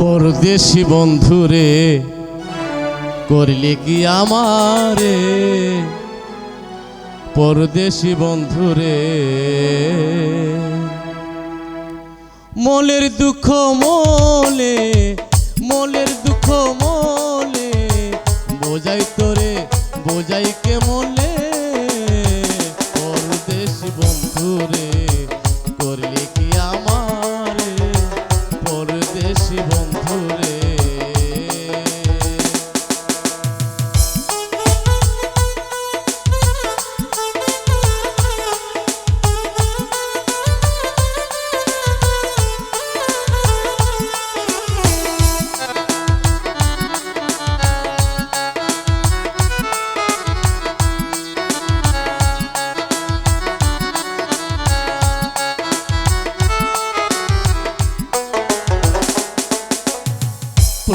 পরদেশি বন্ধুরে করলে কি আমারে? পরদেশি বন্ধুরে মলের দুঃখ মলে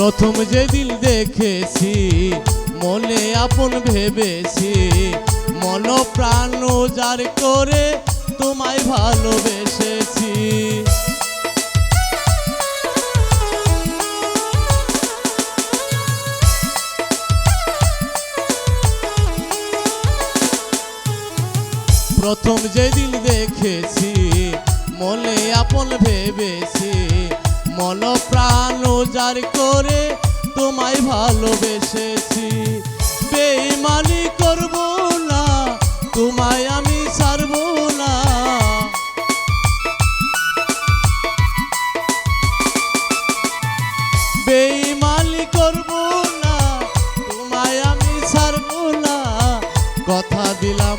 প্রথম যেদিন দেখেছি, মনে আপন ভেবেছি, মন প্রাণ যার করে তোমায় ভালোবেসেছি। প্রথম যেদিন দেখেছি, মনে আপন ভেবেছি, মন প্রাণ যার করে তোমায় ভালোবেসেছি। বেইমানি করব না, তোমায় আমি ছাড়ব না। বেইমানি করব না, তোমায় আমি ছাড়ব না। কথা দিলাম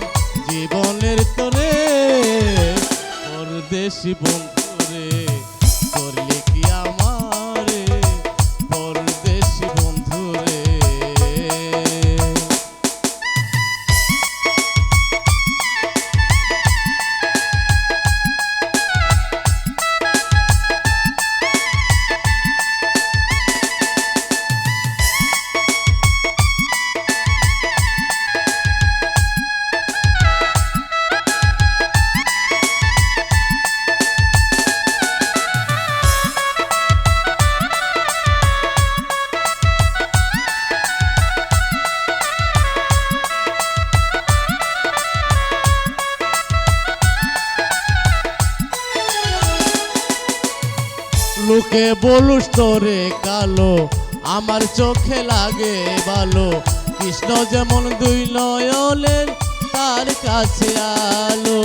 জীবনের তোরে পরদেশি বন্ধুরে লোকে বলুস তোরে কালো, আমার চোখে লাগে ভালো। কৃষ্ণ যেমন দুই নয়নের তার কাছে আলো।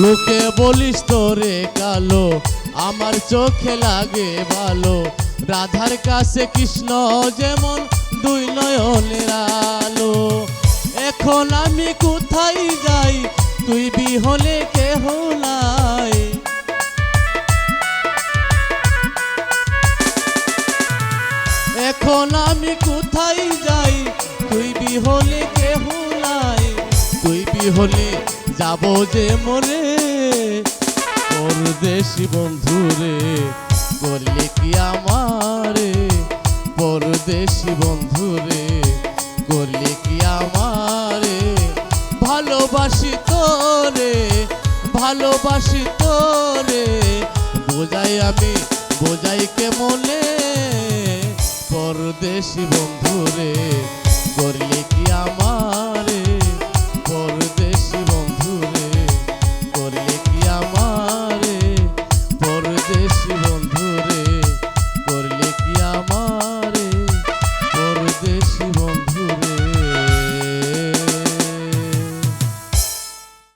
লোকে বলিস তোরে কালো, আমার চোখে লাগে ভালো। রাধার কাছে কৃষ্ণ যেমন দুই নয়নের আলো। এখন আমি কোথায় যাই? তুই বিহলে কেহ নাই। এখন আমি কোথায় যাই? তুই বিহলে কেহ নাই। তুই বিহলে যাব যে মরে পরদেশি বন্ধুরে করলে কি আমারে? পরদেশি বন্ধুরে ভালোবাসি তোরে ভালোবাসি তোরে। বোঝাই আমি বোঝাই কে মনে পরদেশি বন্ধুরে করলে